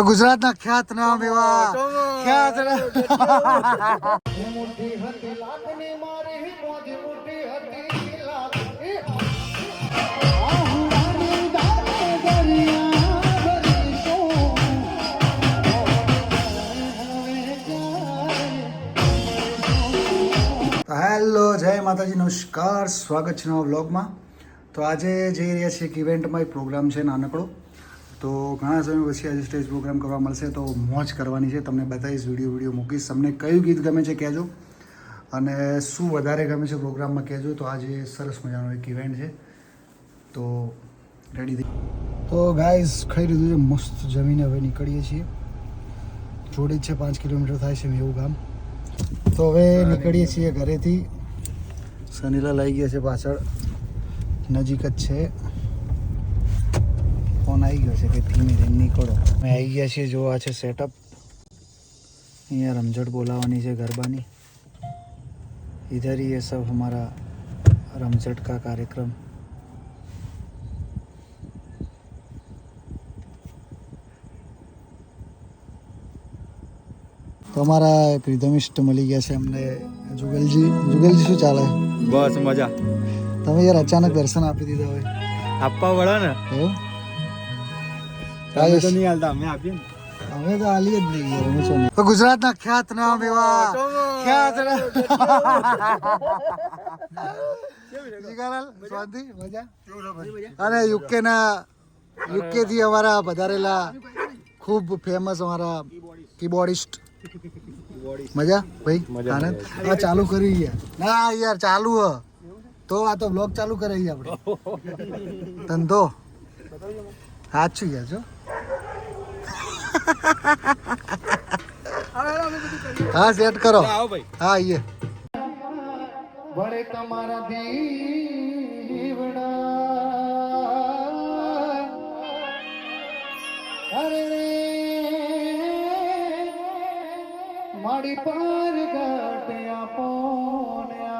તો ગુજરાતના ખ્યાત નામ એવા ખ્યાત હેલો જય માતાજી નમસ્કાર. સ્વાગત છે નવા બ્લોગમાં તો આજે જઈ રહ્યા છીએ એક ઇવેન્ટમાં એક પ્રોગ્રામ છે નાનકડો. તો ઘણા સમય પછી આજે સ્ટેજ પ્રોગ્રામ કરવા મળશે તો મોજ કરવાની છે. તમને બતાવીશ વીડિયો વીડિયો મૂકીશ. તમને કયું ગીત ગમે છે કહેજો. અને શું વધારે ગમે છે પ્રોગ્રામમાં કહેજો. તો આજે સરસ મજાનો એક ઇવેન્ટ છે. તો રેડી થઈ તો ગાઈઝ ખાઈ લીધું છે. મસ્ત જમીને હવે નીકળીએ છીએ. જોડે જ છે પાંચ કિલોમીટર થાય છે એવું ગામ તો હવે નીકળીએ છીએ ઘરેથી. સનીલા લઈ ગયા છે પાછળ. નજીક જ છે. ફોન આવી ગયો છે કે ધીમે ધીમે નીકળો અમે આવી ગયા છીએ જો આ છે સેટઅપ અહીંયા રમઝટ બોલાવવાની છે ગરબાની इधर ही ये सब हमारा रमझट का कार्यक्रम તો અમારા પ્રિધમિષ્ટ મળી ગયા છે અમને જુગલજી જુગલજી શું ચાલે બસ મજા તમે યાર અચાનક દર્શન આપી દીધા હોય આપવા વળે ને એવું તમે તો નહીં હાલતા અમે આપીએ ને. અમે તો આલી જ નહીં યાર. અમે છો નહીં. તો ગુજરાતના ખ્યાત નામ એવા ખ્યાત જીગાલાલ શાંતિ મજા? અને યુકે ના યુકે થી અમારા પધારેલા ખૂબ ફેમસ અમારા કીબોર્ડિસ્ટ મજા? ભાઈ આનંદ? આ ચાલુ કરી ગયા ના યાર ચાલુ હ. તો આ તો બ્લોગ ચાલુ કરી આપણે. ધંધો. સાચું યાર જો. હા સેટ કરો. હા આઈએ. વડે તમારા દીવડા. અરે રે મારી પાર ગાટ્યા પોન્યા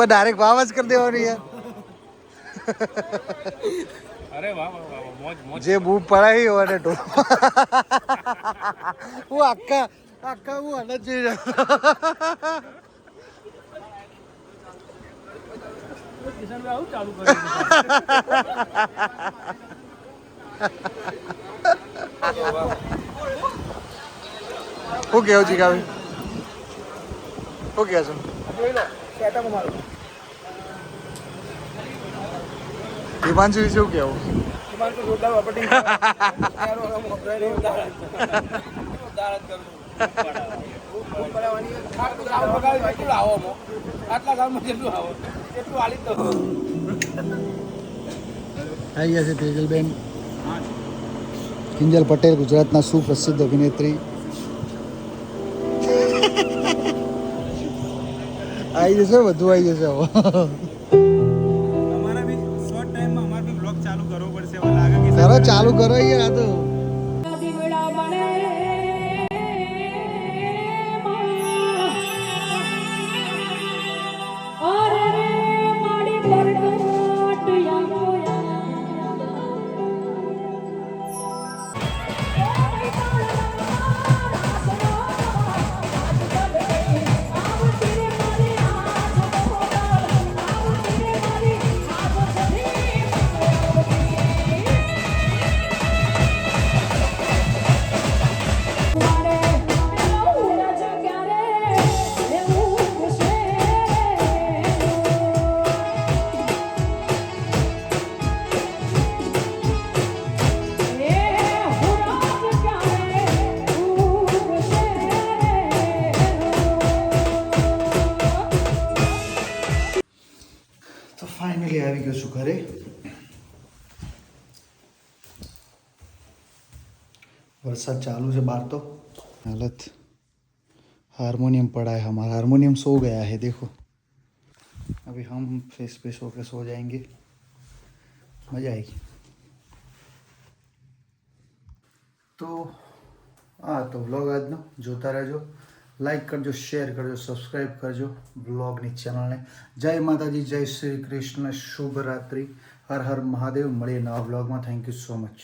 પર ડાયરેક્ટ વાવ જ કરી દેવાની યાર અરે વાહ વાહ વાહ મોજ મોજ જે બૂમ પડાવી હોય ને ઢોલ હું આખા આખા હું હાલત જોઈ રહ્યો કિશન આવું ચાલુ કર્યું શું કેવું છે કાવી શું કહે છો હિમાંશુ શું કેવું હિમાંશુ જોરદાર જેટલું આવો. એટલું આલી જ દો આવી ગયા છે તેજલબેન. કિંજલ પટેલ ગુજરાતના સુપ્રસિદ્ધ અભિનેત્રી. આવી જશે બધું આવી જશે હવે. બી શોર્ટ ટાઈમમાં અમારે બી બ્લોગ ચાલુ કરવો પડશે એવું લાગે કે કરો ચાલુ કરો યાર આ તો. वरसाद चालू है बाहर तो हालत हारमोनियम पड़ा है हमारा हारमोनियम सो गया है देखो अभी हम फ्रेश फ्रेश होकर सो जाएंगे मज़ा आएगी તો આ તો વ્લોગ આજનો જોતા રહેજો લાઈક કરજો શેર કરજો સબસ્ક્રાઈબ કરજો વ્લોગની ચેનલને જય માતાજી જય શ્રી કૃષ્ણ શુભ રાત્રિ હર હર મહાદેવ મળીએ નવા વ્લોગમાં થેન્ક યુ સો મચ